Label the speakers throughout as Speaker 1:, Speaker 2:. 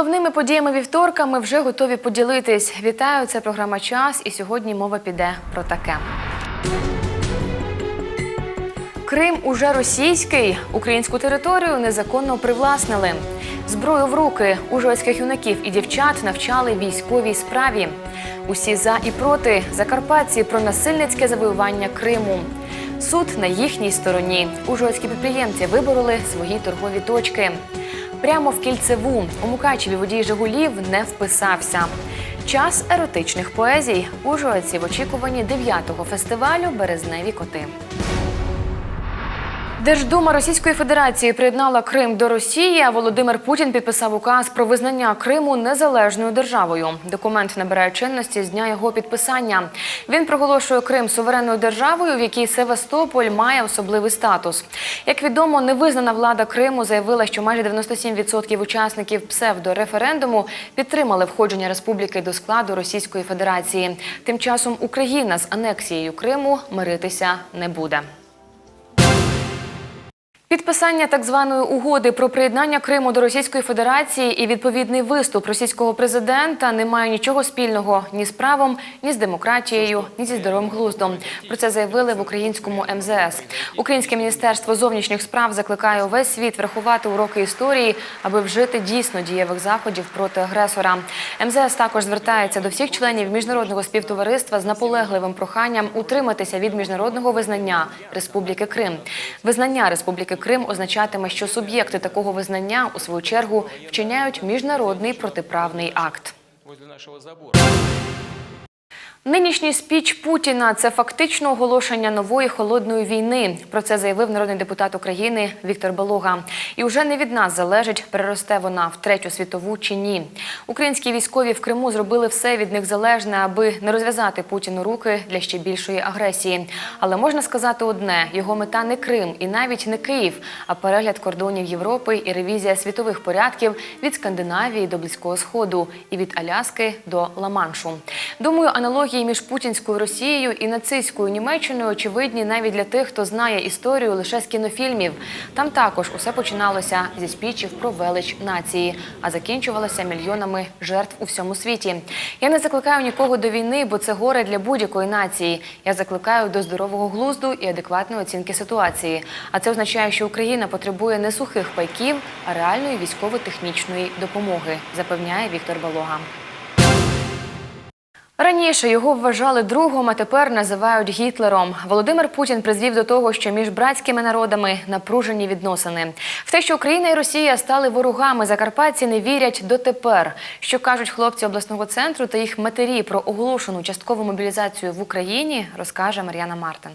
Speaker 1: головними подіями вівторка ми вже готові поділитись. Вітаю, це програма Час, і сьогодні мова піде про таке. Крим уже російський. Українську територію незаконно привласнили. Зброю в руки ужгородських юнаків і дівчат навчали військовій справі. Усі за і проти закарпатці про насильницьке завоювання Криму. Суд на їхній стороні. Ужгородські підприємці вибороли свої торгові точки. Прямо в кільцеву у Мукачеві водій Жигулів не вписався. Час еротичних поезій. Ужгородці в очікуванні 9-го фестивалю Березневі коти. Держдума Російської Федерації приєднала Крим до Росії. а Володимир Путін підписав указ про визнання Криму незалежною державою. Документ набирає чинності з дня його підписання. Він проголошує Крим суверенною державою, в якій Севастополь має особливий статус. Як відомо, невизнана влада Криму заявила, що майже 97% учасників псевдореферендуму підтримали входження республіки до складу Російської Федерації. Тим часом Україна з анексією Криму миритися не буде. Підписання так званої угоди про приєднання Криму до Російської Федерації і відповідний виступ російського президента не має нічого спільного ні з правом, ні з демократією, ні зі здоровим глуздом. Про це заявили в українському МЗС. Українське міністерство зовнішніх справ закликає увесь світ врахувати уроки історії, аби вжити дійсно дієвих заходів проти агресора. МЗС також звертається до всіх членів міжнародного співтовариства з наполегливим проханням утриматися від міжнародного визнання Республіки Крим. Визнання Республіки Крим означатиме, що суб'єкти такого визнання у свою чергу вчиняють міжнародний протиправний акт. Нинішній спіч Путіна це фактично оголошення нової холодної війни. Про це заявив народний депутат України Віктор Балога. І вже не від нас залежить, переросте вона в третю світову чи ні. Українські військові в Криму зробили все від них залежне, аби не розв'язати Путіну руки для ще більшої агресії. Але можна сказати одне: його мета не Крим і навіть не Київ, а перегляд кордонів Європи і ревізія світових порядків від Скандинавії до Близького Сходу і від Аляски до Ла-Маншу. Думаю, аналогії між путінською Росією і нацистською Німеччиною очевидні навіть для тих, хто знає історію лише з кінофільмів. Там також усе починалося зі спічів про велич нації, а закінчувалося мільйонами жертв у всьому світі. Я не закликаю нікого до війни, бо це горе для будь-якої нації. Я закликаю до здорового глузду і адекватної оцінки ситуації. А це означає, що Україна потребує не сухих пайків, а реальної військово-технічної допомоги, запевняє Віктор Балога. Раніше його вважали другом, а тепер називають Гітлером. Володимир Путін призвів до того, що між братськими народами напружені відносини. В те, що Україна і Росія стали ворогами, закарпатці не вірять дотепер. Що кажуть хлопці обласного центру та їх матері про оголошену часткову мобілізацію в Україні, розкаже Мар'яна Мартин.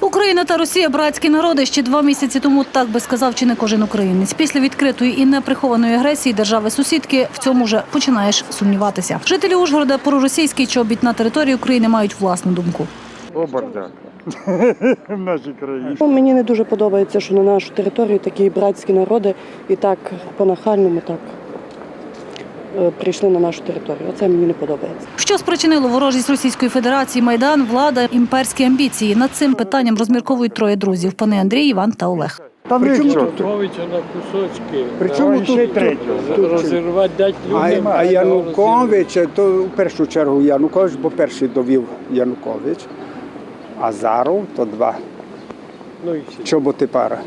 Speaker 2: Україна та Росія братські народи ще два місяці тому так би сказав чи не кожен українець. Після відкритої і неприхованої агресії держави сусідки в цьому вже починаєш сумніватися. Жителі Ужгорода проросійський чобіт на території України мають власну думку.
Speaker 3: О, бардак. В нашій країні.
Speaker 4: Ну, Мені не дуже подобається, що на нашу територію такі братські народи і так по-нахальному так прийшли на нашу територію. Оце мені не подобається.
Speaker 2: Що спричинило ворожість Російської Федерації, майдан, влада, імперські амбіції. Над цим питанням розмірковують троє друзів: пани Андрій, Іван та Олег.
Speaker 3: Та при чому тут?
Speaker 5: Януковича на кусочки.
Speaker 3: При чому тут третього?
Speaker 5: Розірвати, дати людям.
Speaker 6: А, а Янукович, то в першу чергу Янукович, бо перший довів Янукович, а Заров то два
Speaker 5: Ну і всі.
Speaker 6: чоботи пара.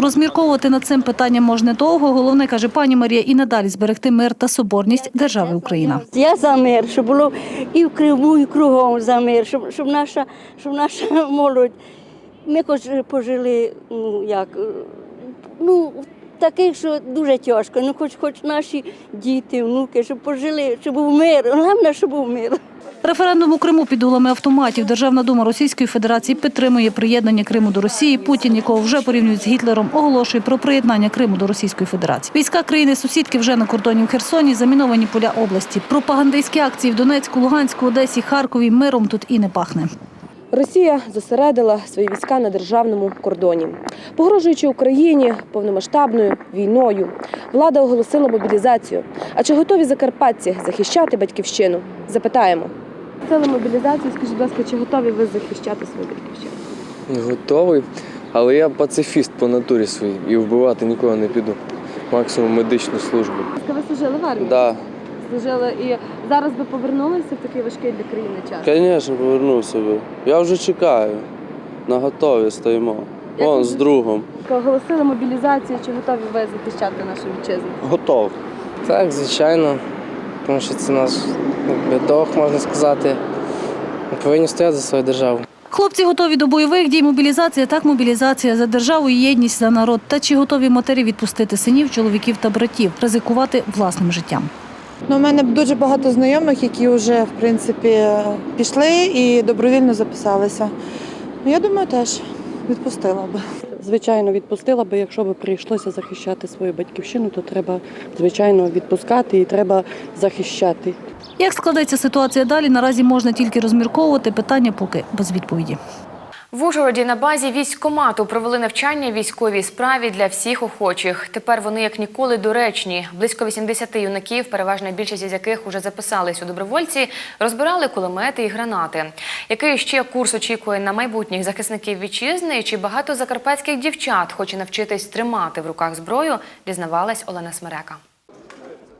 Speaker 2: Розмірковувати над цим питанням можна довго. Головне каже пані Марія, і надалі зберегти мир та соборність держави Україна.
Speaker 7: Я за мир, щоб було і в Криму, і кругом за мир, щоб, щоб, наша, щоб наша молодь. Ми хоч пожили, ну як, ну, таких, що дуже тяжко. Ну, хоч, хоч наші діти, внуки, щоб пожили, щоб був мир. Головне, щоб був мир.
Speaker 2: Референдум у Криму під дулами автоматів. Державна дума Російської Федерації підтримує приєднання Криму до Росії. Путін, якого вже порівнюють з Гітлером, оголошує про приєднання Криму до Російської Федерації. Війська країни-сусідки вже на кордоні в Херсоні, заміновані поля області. Пропагандистські акції в Донецьку, Луганську, Одесі, Харкові миром тут і не пахне.
Speaker 8: Росія зосередила свої війська на державному кордоні, погрожуючи Україні повномасштабною війною. Влада оголосила мобілізацію. А чи готові закарпатці захищати батьківщину? Запитаємо. Це мобілізацію. Скажіть, будь ласка, чи готові ви захищати свою батьківщину?
Speaker 9: Готовий, але я пацифіст по натурі своїй і вбивати нікого не піду.
Speaker 10: максимум медичну службу.
Speaker 8: Ви служили в армії?
Speaker 10: Да,
Speaker 8: Служили і зараз би повернулися в такий важкий для країни час.
Speaker 10: звісно, повернувся би. Я вже чекаю. На готові стоїмо.
Speaker 8: Як
Speaker 10: Вон
Speaker 8: ви-
Speaker 10: з другом.
Speaker 8: Оголосили мобілізацію, чи готові ви захищати нашу вітчизну?
Speaker 6: Готов.
Speaker 9: Так, звичайно, тому що це наш якби, долг, можна сказати. Ми повинні стояти за свою державу.
Speaker 2: Хлопці готові до бойових дій. Мобілізація так мобілізація за державу і єдність за народ. Та чи готові матері відпустити синів, чоловіків та братів, ризикувати власним життям?
Speaker 11: Ну, у мене дуже багато знайомих, які вже в принципі пішли і добровільно записалися. Ну, я думаю, теж відпустила би.
Speaker 4: Звичайно, відпустила би, якщо б прийшлося захищати свою батьківщину, то треба, звичайно, відпускати і треба захищати.
Speaker 2: Як складеться ситуація далі, наразі можна тільки розмірковувати. Питання поки без відповіді.
Speaker 1: В Ужгороді на базі військкомату провели навчання військовій справі для всіх охочих. Тепер вони як ніколи доречні. Близько 80 юнаків, переважна більшість із яких уже записались у добровольці, розбирали кулемети і гранати. Який ще курс очікує на майбутніх захисників вітчизни? Чи багато закарпатських дівчат хоче навчитись тримати в руках зброю? Дізнавалась Олена Смерека.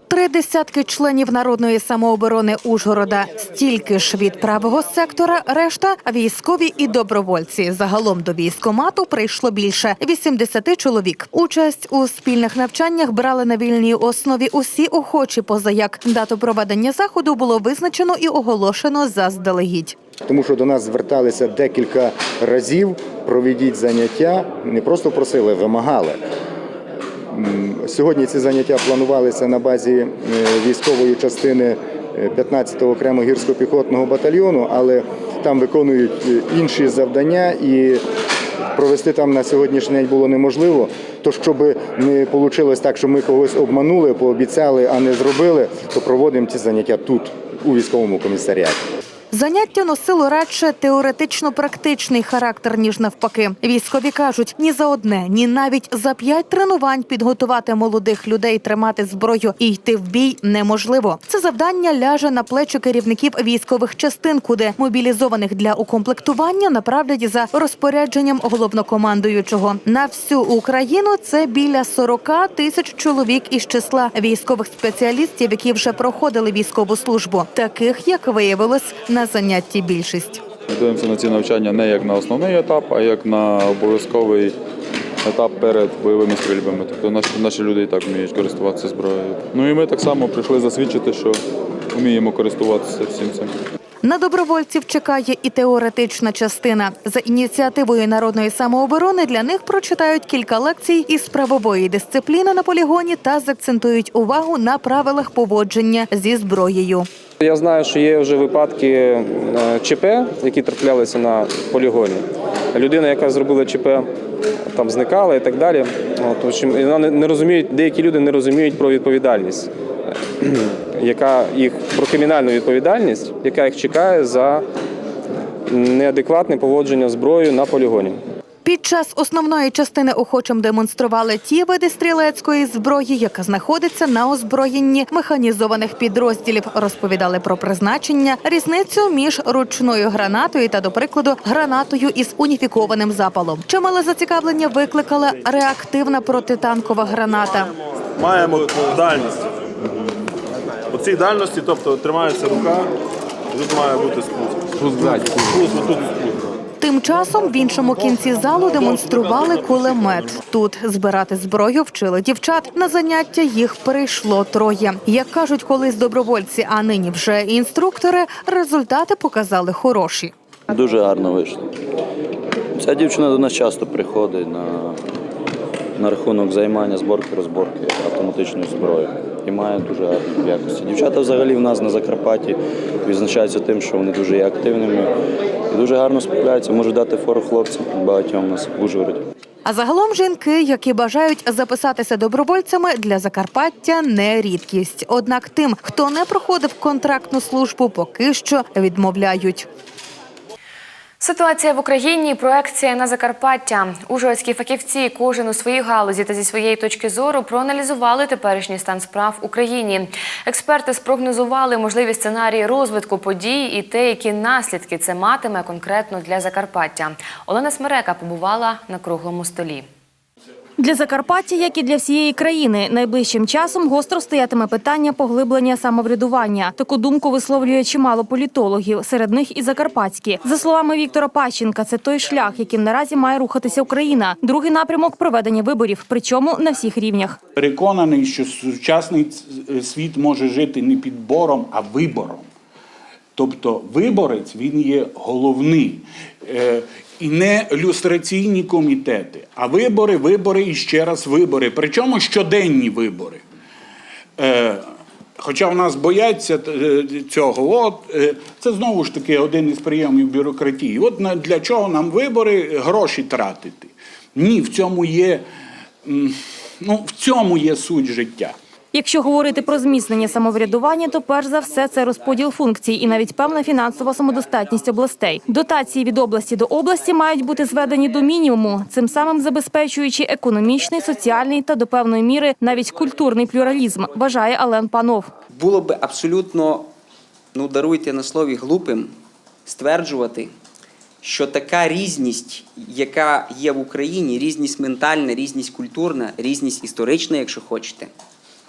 Speaker 12: Три десятки членів народної самооборони Ужгорода, стільки ж від правого сектора, решта військові і добровольці. Загалом до військомату прийшло більше 80 чоловік. Участь у спільних навчаннях брали на вільній основі усі охочі, поза як дату проведення заходу було визначено і оголошено заздалегідь.
Speaker 13: Тому що до нас зверталися декілька разів, проведіть заняття, не просто просили, вимагали. Сьогодні ці заняття планувалися на базі е, військової частини е, 15-го окремого гірсько-піхотного батальйону, але там виконують е, інші завдання і провести там на сьогоднішній день було неможливо. То щоб не вийшло так, що ми когось обманули, пообіцяли, а не зробили, то проводимо ці заняття тут, у військовому комісаріаті.
Speaker 12: Заняття носило радше теоретично-практичний характер, ніж навпаки. Військові кажуть, ні за одне, ні навіть за п'ять тренувань підготувати молодих людей тримати зброю і йти в бій неможливо. Це завдання ляже на плечі керівників військових частин, куди мобілізованих для укомплектування направлять за розпорядженням головнокомандуючого. На всю Україну це біля 40 тисяч чоловік із числа військових спеціалістів, які вже проходили військову службу. Таких, як виявилось, на занятті більшість.
Speaker 14: Дивимося на ці навчання не як на основний етап, а як на обов'язковий етап перед бойовими стрільбами. Тобто наші, наші люди і так вміють користуватися зброєю. Ну і ми так само прийшли засвідчити, що вміємо користуватися всім цим.
Speaker 12: На добровольців чекає і теоретична частина. За ініціативою народної самооборони для них прочитають кілька лекцій із правової дисципліни на полігоні та закцентують увагу на правилах поводження зі зброєю.
Speaker 9: Я знаю, що є вже випадки е, ЧП, які траплялися на полігоні. Людина, яка зробила ЧП, там зникала і так далі. От, вона не- розуміють, деякі люди не розуміють про відповідальність, яка їх про кримінальну відповідальність, яка їх чекає за неадекватне поводження зброєю на полігоні.
Speaker 12: Під час основної частини охочим демонстрували ті види стрілецької зброї, яка знаходиться на озброєнні механізованих підрозділів. Розповідали про призначення, різницю між ручною гранатою та, до прикладу, гранатою із уніфікованим запалом. Чимале зацікавлення викликала реактивна протитанкова граната.
Speaker 15: маємо дальність. У цій дальності, тобто тримається рука, тут має бути спуск. Спуск, спуск, отут спуск.
Speaker 12: Тим часом в іншому кінці залу демонстрували кулемет. Тут збирати зброю вчили дівчат. На заняття їх прийшло троє. Як кажуть колись добровольці, а нині вже інструктори, результати показали хороші.
Speaker 16: Дуже гарно вийшло. Ця дівчина до нас часто приходить на, на рахунок займання зборки, розборки автоматичної зброї і має дуже гарні якості. Дівчата взагалі в нас на Закарпатті відзначаються тим, що вони дуже є активними і дуже гарно справляються, можуть дати фору хлопцям багатьом нас в Ужгороді.
Speaker 12: А загалом жінки, які бажають записатися добровольцями для Закарпаття, не рідкість. Однак тим, хто не проходив контрактну службу, поки що відмовляють.
Speaker 1: Ситуація в Україні. Проекція на Закарпаття. Ужгородські фахівці, кожен у своїй галузі та зі своєї точки зору, проаналізували теперішній стан справ в Україні. Експерти спрогнозували можливі сценарії розвитку подій і те, які наслідки це матиме конкретно для Закарпаття. Олена Смерека побувала на круглому столі.
Speaker 17: Для Закарпаття, як і для всієї країни, найближчим часом гостро стоятиме питання поглиблення самоврядування. Таку думку висловлює чимало політологів, серед них і закарпатські. За словами Віктора Пащенка, це той шлях, яким наразі має рухатися Україна. Другий напрямок проведення виборів, причому на всіх рівнях.
Speaker 18: Переконаний, що сучасний світ може жити не підбором, а вибором. Тобто виборець він є головний. І не люстраційні комітети, а вибори, вибори і ще раз вибори. Причому щоденні вибори. Е, Хоча в нас бояться е, цього, от е, це знову ж таки один із прийомів бюрократії. От для чого нам вибори гроші тратити? Ні, в цьому є, ну, в цьому є суть життя.
Speaker 17: Якщо говорити про зміцнення самоврядування, то перш за все це розподіл функцій і навіть певна фінансова самодостатність областей. Дотації від області до області мають бути зведені до мінімуму, цим самим забезпечуючи економічний, соціальний та до певної міри навіть культурний плюралізм, вважає Ален Панов.
Speaker 19: було би абсолютно, ну даруйте на слові, глупим стверджувати, що така різність, яка є в Україні, різність ментальна, різність культурна, різність історична, якщо хочете,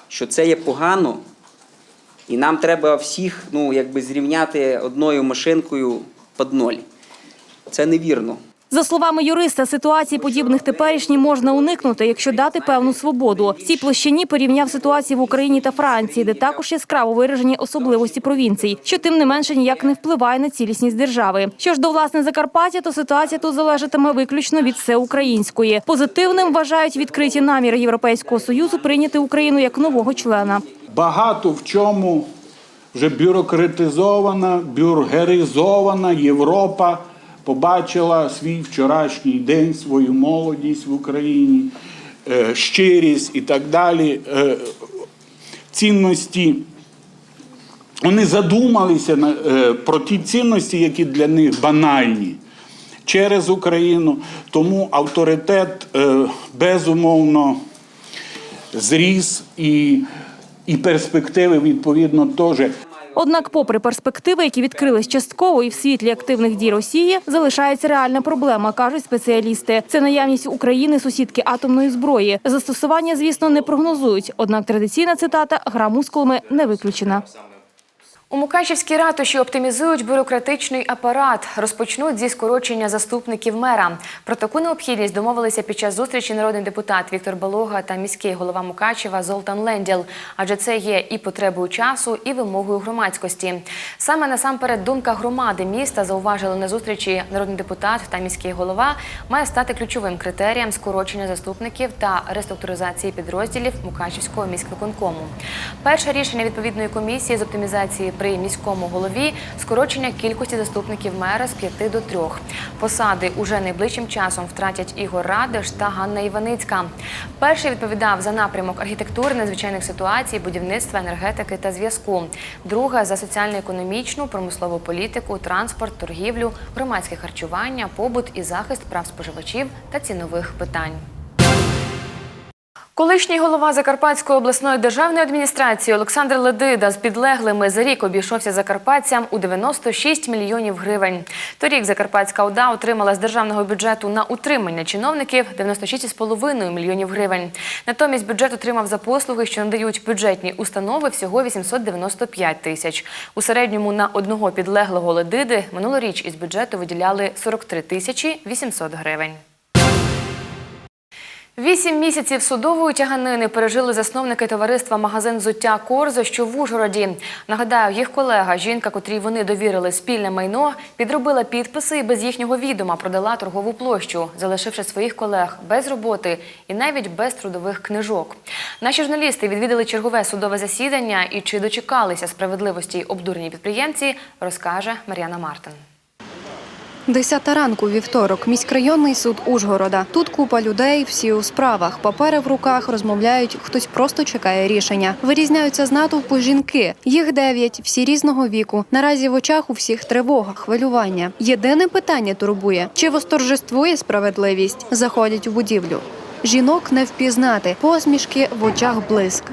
Speaker 19: що це є погано, і нам треба всіх ну, якби зрівняти одною машинкою під ноль. Це невірно.
Speaker 17: За словами юриста, ситуації подібних теперішній можна уникнути, якщо дати певну свободу. В цій площині порівняв ситуації в Україні та Франції, де також яскраво виражені особливості провінцій, що тим не менше ніяк не впливає на цілісність держави. Що ж до власне Закарпаття, то ситуація тут залежатиме виключно від всеукраїнської. Позитивним вважають відкриті наміри Європейського союзу прийняти Україну як нового члена.
Speaker 18: Багато в чому вже бюрократизована, бюргеризована Європа побачила свій вчорашній день, свою молодість в Україні, е, щирість і так далі. Е, Цінності. Вони задумалися е, про ті цінності, які для них банальні через Україну. Тому авторитет безумовно зріс і, і перспективи відповідно теж.
Speaker 17: Однак, попри перспективи, які відкрились частково і в світлі активних дій Росії, залишається реальна проблема, кажуть спеціалісти. Це наявність України сусідки атомної зброї. Застосування, звісно, не прогнозують. Однак традиційна цитата гра мускулами не виключена.
Speaker 1: У Мукачівській ратуші оптимізують бюрократичний апарат. Розпочнуть зі скорочення заступників мера. Про таку необхідність домовилися під час зустрічі народний депутат Віктор Балога та міський голова Мукачева Золтан Ленділ. Адже це є і потребою часу, і вимогою громадськості. Саме насамперед думка громади міста зауважили на зустрічі народний депутат та міський голова має стати ключовим критерієм скорочення заступників та реструктуризації підрозділів Мукачівського міськвиконкому. Перше рішення відповідної комісії з оптимізації при міському голові скорочення кількості заступників мера з п'яти до трьох. Посади уже найближчим часом втратять Ігор Радиш та Ганна Іваницька. Перший відповідав за напрямок архітектури надзвичайних ситуацій, будівництва, енергетики та зв'язку. Друга за соціально-економічну, промислову політику, транспорт, торгівлю, громадське харчування, побут і захист прав споживачів та цінових питань. Колишній голова Закарпатської обласної державної адміністрації Олександр Ледида з підлеглими за рік обійшовся закарпатцям у 96 мільйонів гривень. Торік Закарпатська ОДА отримала з державного бюджету на утримання чиновників 96,5 мільйонів гривень. Натомість бюджет отримав за послуги, що надають бюджетні установи всього 895 тисяч. У середньому на одного підлеглого Ледиди минулоріч із бюджету виділяли 43 тисячі 800 гривень. Вісім місяців судової тяганини пережили засновники товариства магазин взуття Корзо, що в Ужгороді. Нагадаю, їх колега, жінка, котрій вони довірили спільне майно, підробила підписи і без їхнього відома продала торгову площу, залишивши своїх колег без роботи і навіть без трудових книжок. Наші журналісти відвідали чергове судове засідання і чи дочекалися справедливості обдурені підприємці, розкаже Мар'яна Мартин.
Speaker 20: Десята ранку вівторок, міськрайонний суд Ужгорода. Тут купа людей, всі у справах, папери в руках розмовляють. Хтось просто чекає рішення. Вирізняються з натовпу жінки. Їх дев'ять, всі різного віку. Наразі в очах у всіх тривога, хвилювання. Єдине питання турбує: чи восторжествує справедливість? Заходять у будівлю. Жінок не впізнати, посмішки в очах блиск.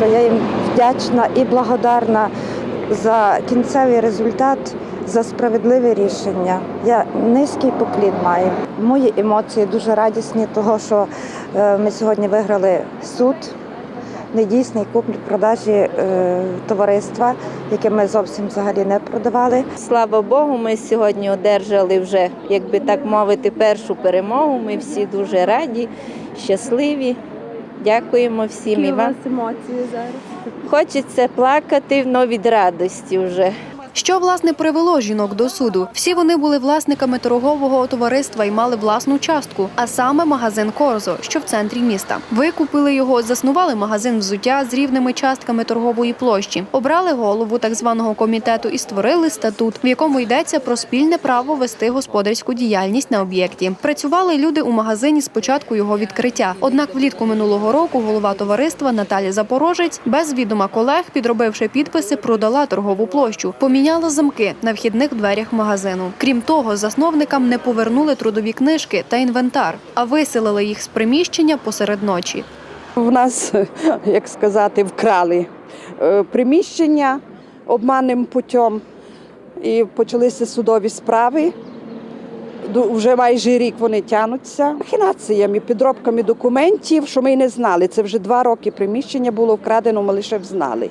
Speaker 21: Я їм вдячна і благодарна за кінцевий результат, за справедливе рішення. Я низький поклін маю. Мої емоції дуже радісні, того що е, ми сьогодні виграли суд, недійсний куплі-продажі е, товариства, яке ми зовсім взагалі не продавали.
Speaker 22: Слава Богу, ми сьогодні одержали вже, як би так мовити, першу перемогу. Ми всі дуже раді, щасливі. Дякуємо всім. і вам.
Speaker 8: емоції зараз?
Speaker 22: Хочеться плакати, але від радості вже.
Speaker 20: Що власне привело жінок до суду? Всі вони були власниками торгового товариства і мали власну частку, а саме магазин Корзо, що в центрі міста. Викупили його, заснували магазин взуття з рівними частками торгової площі, обрали голову так званого комітету і створили статут, в якому йдеться про спільне право вести господарську діяльність на об'єкті. Працювали люди у магазині з початку його відкриття. Однак влітку минулого року голова товариства Наталі Запорожець без відома колег, підробивши підписи, продала торгову площу. Поміняла замки на вхідних дверях магазину. Крім того, засновникам не повернули трудові книжки та інвентар, а виселили їх з приміщення посеред ночі.
Speaker 4: В нас, як сказати, вкрали е, приміщення обманним путем і почалися судові справи. Вже майже рік вони тянуться махінаціями, підробками документів, що ми й не знали. Це вже два роки приміщення було вкрадено, ми лише взнали.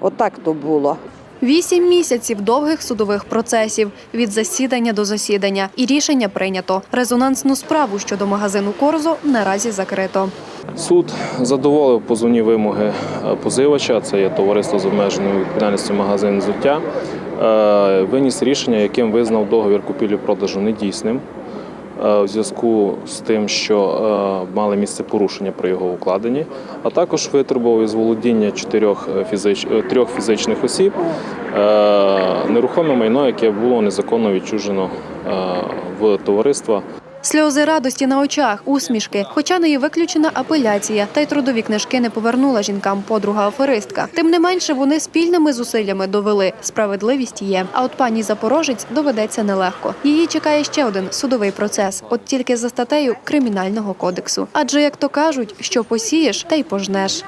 Speaker 4: Отак то було.
Speaker 20: Вісім місяців довгих судових процесів від засідання до засідання, і рішення прийнято. Резонансну справу щодо магазину Корзо наразі закрито.
Speaker 9: Суд задоволив позовні вимоги е, позивача, це є товариство з обмеженою відповідальністю магазин взуття. Е, Виніс рішення, яким визнав договір купівлі-продажу недійсним е, в зв'язку з тим, що е, мали місце порушення при його укладенні, а також витребував із володіння чотирьох е, фізич... е, трьох фізичних осіб е, нерухоме майно, яке було незаконно відчужено е, в товариства
Speaker 20: Сльози радості на очах, усмішки, хоча не є виключена апеляція, та й трудові книжки не повернула жінкам подруга аферистка. Тим не менше, вони спільними зусиллями довели справедливість є. А от пані Запорожець доведеться нелегко. Її чекає ще один судовий процес, от тільки за статтею кримінального кодексу. Адже як то кажуть, що посієш, та й пожнеш.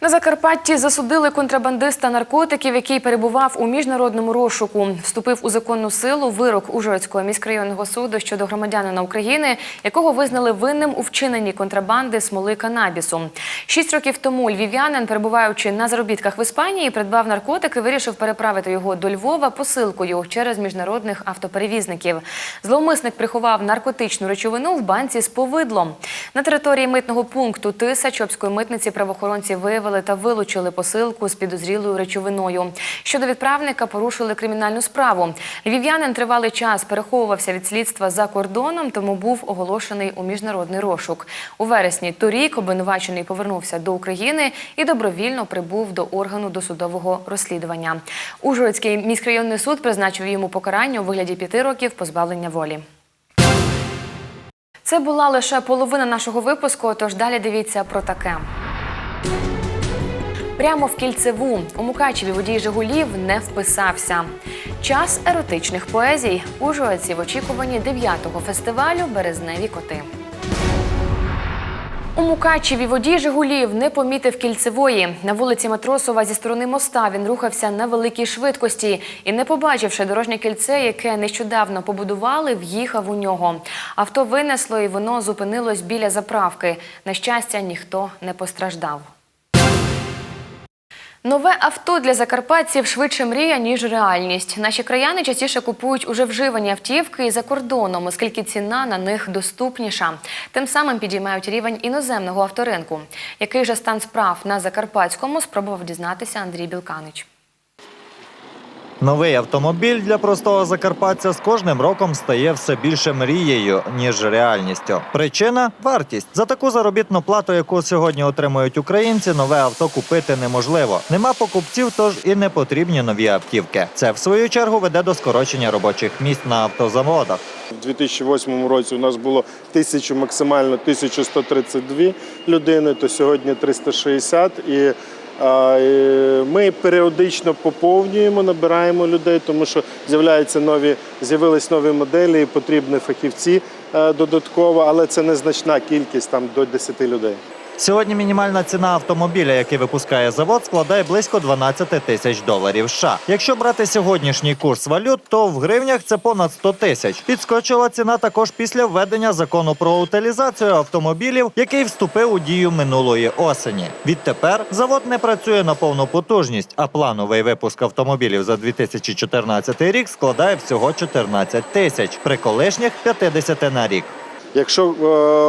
Speaker 1: На Закарпатті засудили контрабандиста наркотиків, який перебував у міжнародному розшуку. Вступив у законну силу вирок Ужгородського міськрайонного суду щодо громадянина України, якого визнали винним у вчиненні контрабанди смоли канабісу. Шість років тому львів'янин, перебуваючи на заробітках в Іспанії, придбав наркотик і вирішив переправити його до Львова посилкою через міжнародних автоперевізників. Зловмисник приховав наркотичну речовину в банці з повидлом. На території митного пункту Тиса Чопської митниці правоохоронці виявили та вилучили посилку з підозрілою речовиною. Щодо відправника порушили кримінальну справу. Львів'янин тривалий час переховувався від слідства за кордоном, тому був оголошений у міжнародний розшук. У вересні торік обвинувачений повернувся до України і добровільно прибув до органу досудового розслідування. Ужгородський міськрайонний суд призначив йому покарання у вигляді п'яти років позбавлення волі. Це була лише половина нашого випуску, тож далі дивіться про таке. Прямо в кільцеву у Мукачеві водій Жигулів не вписався. Час еротичних поезій. Ужгородці в очікуванні 9-го фестивалю Березневі коти. У Мукачеві водій Жигулів не помітив кільцевої. На вулиці Матросова зі сторони моста він рухався на великій швидкості і, не побачивши дорожнє кільце, яке нещодавно побудували, в'їхав у нього. Авто винесло і воно зупинилось біля заправки. На щастя, ніхто не постраждав. Нове авто для закарпатців швидше мрія, ніж реальність. Наші краяни частіше купують уже вживані автівки і за кордоном, оскільки ціна на них доступніша. Тим самим підіймають рівень іноземного авторинку. Який же стан справ на Закарпатському спробував дізнатися Андрій Білканич.
Speaker 23: Новий автомобіль для простого закарпатця з кожним роком стає все більше мрією, ніж реальністю. Причина вартість. За таку заробітну плату, яку сьогодні отримують українці, нове авто купити неможливо. Нема покупців, тож і не потрібні нові автівки. Це в свою чергу веде до скорочення робочих місць на автозаводах.
Speaker 15: У 2008 році у нас було 1000, максимально 1132 людини, то сьогодні 360. І ми періодично поповнюємо, набираємо людей, тому що з'являються нові, з'явились нові моделі, і потрібні фахівці е, додатково, але це незначна кількість там до 10 людей.
Speaker 23: Сьогодні мінімальна ціна автомобіля, який випускає завод, складає близько 12 тисяч доларів. США. Якщо брати сьогоднішній курс валют, то в гривнях це понад 100 тисяч. Підскочила ціна також після введення закону про утилізацію автомобілів, який вступив у дію минулої осені. Відтепер завод не працює на повну потужність, а плановий випуск автомобілів за 2014 рік складає всього 14 тисяч при колишніх 50 на рік.
Speaker 15: Якщо е,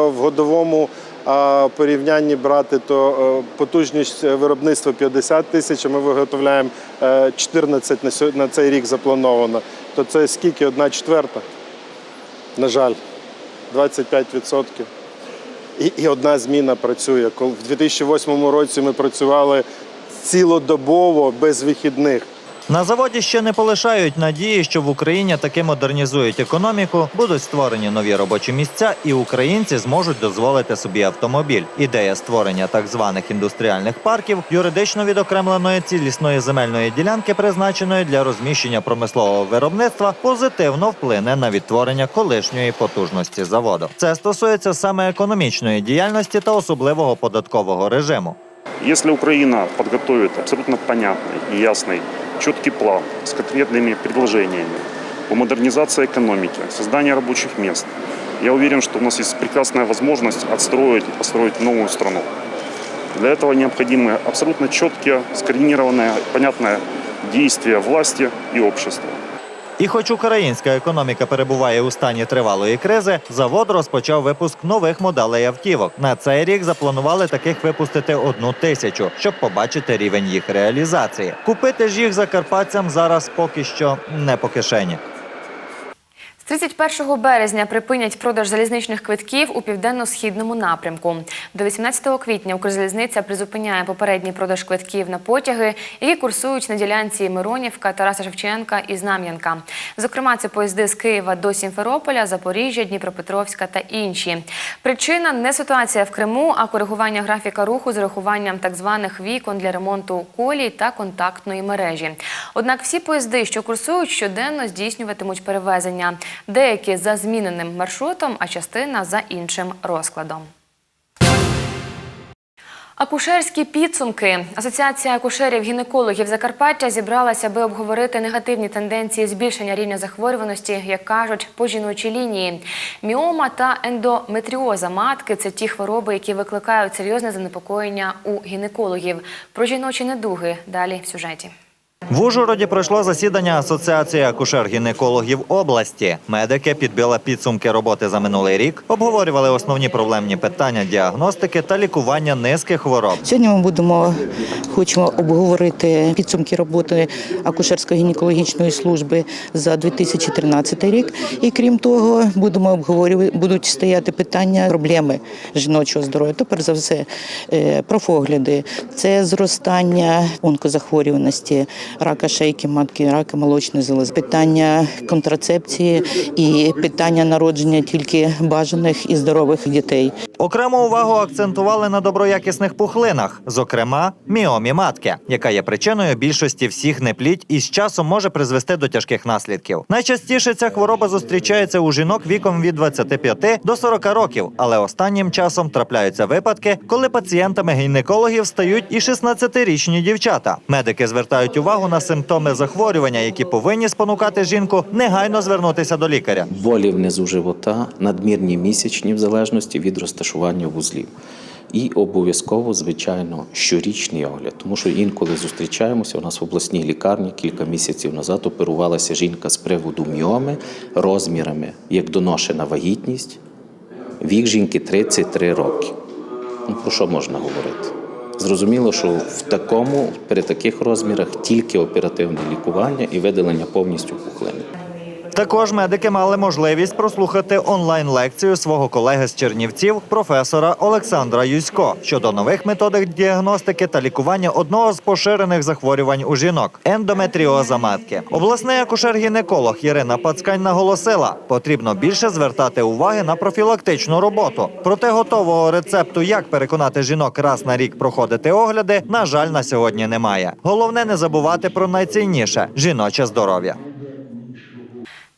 Speaker 15: в годовому е, порівнянні брати, то е, потужність виробництва 50 тисяч, а ми виготовляємо е, 14 на, на цей рік заплановано, то це скільки? Одна четверта? На жаль, 25%. І, і одна зміна працює. В 2008 році ми працювали цілодобово без вихідних.
Speaker 23: На заводі ще не полишають надії, що в Україні таки модернізують економіку, будуть створені нові робочі місця, і українці зможуть дозволити собі автомобіль. Ідея створення так званих індустріальних парків, юридично відокремленої цілісної земельної ділянки, призначеної для розміщення промислового виробництва, позитивно вплине на відтворення колишньої потужності заводу. Це стосується саме економічної діяльності та особливого податкового режиму.
Speaker 24: Если Украина подготовит абсолютно понятный и ясный, четкий план с конкретными предложениями по модернизации экономики, созданию рабочих мест, я уверен, что у нас есть прекрасная возможность отстроить и построить новую страну. Для этого необходимы абсолютно четкие, скоординированные, понятное действие власти и общества.
Speaker 23: І хоч українська економіка перебуває у стані тривалої кризи, завод розпочав випуск нових моделей автівок. На цей рік запланували таких випустити одну тисячу, щоб побачити рівень їх реалізації. Купити ж їх закарпатцям зараз поки що не по кишені.
Speaker 1: З 31 березня припинять продаж залізничних квитків у південно-східному напрямку. До 18 квітня Укрзалізниця призупиняє попередній продаж квитків на потяги, які курсують на ділянці Миронівка, Тараса Шевченка і Знам'янка. Зокрема, це поїзди з Києва до Сімферополя, Запоріжжя, Дніпропетровська та інші. Причина не ситуація в Криму, а коригування графіка руху з урахуванням так званих вікон для ремонту колій та контактної мережі. Однак всі поїзди, що курсують, щоденно здійснюватимуть перевезення. Деякі за зміненим маршрутом, а частина за іншим розкладом. Акушерські підсумки. Асоціація акушерів-гінекологів Закарпаття зібралася, аби обговорити негативні тенденції збільшення рівня захворюваності, як кажуть, по жіночій лінії. Міома та ендометріоза матки це ті хвороби, які викликають серйозне занепокоєння у гінекологів. Про жіночі недуги далі в сюжеті.
Speaker 23: В Ужгороді пройшло засідання Асоціації акушер-гінекологів області. Медики підбили підсумки роботи за минулий рік, обговорювали основні проблемні питання діагностики та лікування низки хвороб.
Speaker 25: Сьогодні ми будемо хочемо обговорити підсумки роботи акушерсько-гінекологічної служби за 2013 рік. І крім того, будемо обговорювати, будуть стояти питання проблеми жіночого здоров'я. То за все е, профогляди, це зростання онкозахворюваності, рака шейки матки, рака молочної залози, питання контрацепції і питання народження тільки бажаних і здорових дітей.
Speaker 23: Окрему увагу акцентували на доброякісних пухлинах, зокрема міомі матки, яка є причиною більшості всіх неплідь і з часом може призвести до тяжких наслідків. Найчастіше ця хвороба зустрічається у жінок віком від 25 до 40 років, але останнім часом трапляються випадки, коли пацієнтами гінекологів стають і 16-річні дівчата. Медики звертають увагу на симптоми захворювання, які повинні спонукати жінку негайно звернутися до лікаря.
Speaker 26: болі внизу живота, надмірні місячні в залежності від розташування вузлів. І обов'язково, звичайно, щорічний огляд, тому що інколи зустрічаємося. У нас в обласній лікарні кілька місяців назад оперувалася жінка з приводу міоми розмірами як доношена вагітність. Вік жінки 33 роки. Ну, про що можна говорити? Зрозуміло, що в такому, при таких розмірах тільки оперативне лікування і видалення повністю пухлини.
Speaker 23: Також медики мали можливість прослухати онлайн-лекцію свого колеги з Чернівців, професора Олександра Юсько щодо нових методик діагностики та лікування одного з поширених захворювань у жінок ендометріоза матки. Обласний акушер-гінеколог Ірина Пацкань наголосила, потрібно більше звертати уваги на профілактичну роботу. Проте готового рецепту, як переконати жінок раз на рік проходити огляди, на жаль, на сьогодні немає. Головне не забувати про найцінніше жіноче здоров'я.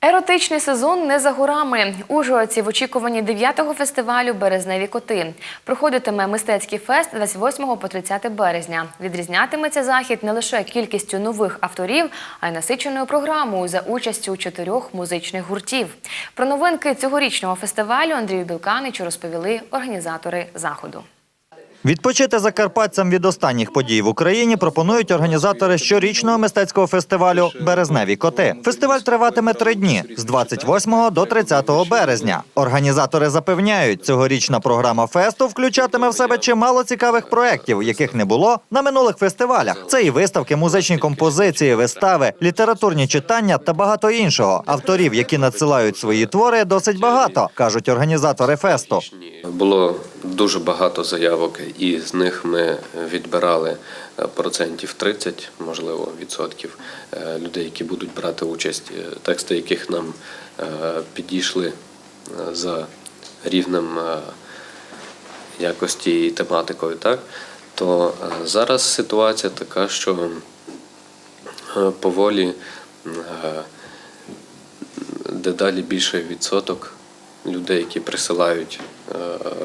Speaker 1: Еротичний сезон не за горами. Ужгородці в очікуванні 9-го фестивалю Березневі коти. Проходитиме мистецький фест 28 по 30 березня. Відрізнятиметься захід не лише кількістю нових авторів, а й насиченою програмою за участю чотирьох музичних гуртів. Про новинки цьогорічного фестивалю Андрію Білканичу розповіли організатори заходу.
Speaker 23: Відпочити закарпатцям від останніх подій в Україні пропонують організатори щорічного мистецького фестивалю Березневі коти. Фестиваль триватиме три дні з 28 до 30 березня. Організатори запевняють, цьогорічна програма фесту включатиме в себе чимало цікавих проєктів, яких не було на минулих фестивалях. Це і виставки, музичні композиції, вистави, літературні читання та багато іншого. Авторів, які надсилають свої твори, досить багато, кажуть організатори фесту.
Speaker 27: Було дуже багато заявок, і з них ми відбирали е, процентів 30, можливо, відсотків е, людей, які будуть брати участь, е, тексти яких нам підійшли за рівнем якості і тематикою. Так? То зараз ситуація така, що поволі дедалі більший відсоток людей, які присилають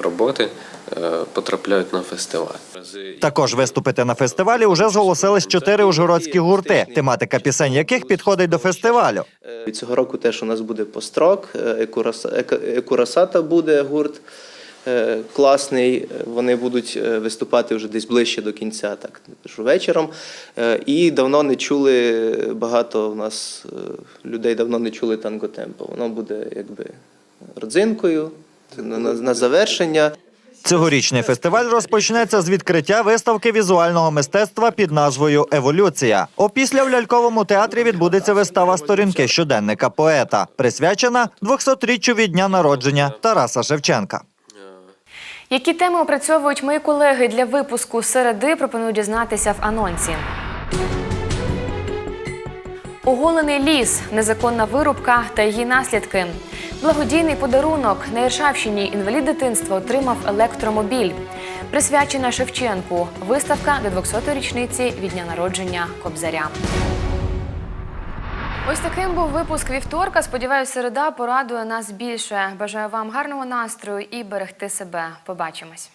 Speaker 27: роботи, е, потрапляють на фестиваль.
Speaker 23: Також виступити на фестивалі уже зголосились чотири ужгородські гурти, тематика пісень яких підходить до фестивалю.
Speaker 28: І Цього року теж у нас буде построк, е, Екураса- Екурасата буде гурт е, класний. Вони будуть е, виступати вже десь ближче до кінця, так що вечором. Е, І давно не чули багато у нас е, людей давно не чули танго темпо. Воно буде якби родзинкою на, на, на завершення.
Speaker 23: Цьогорічний фестиваль розпочнеться з відкриття виставки візуального мистецтва під назвою Еволюція. Опісля в ляльковому театрі відбудеться вистава сторінки щоденника поета, присвячена 200-річчю від дня народження Тараса Шевченка.
Speaker 1: Які теми опрацьовують мої колеги для випуску середи, пропоную дізнатися в анонсі. Оголений ліс, незаконна вирубка та її наслідки. Благодійний подарунок на Іршавщині інвалід дитинства отримав електромобіль. Присвячена Шевченку. Виставка до 200-ї річниці від дня народження Кобзаря. Ось таким був випуск вівторка. Сподіваюся, середа порадує нас більше. Бажаю вам гарного настрою і берегти себе. Побачимось.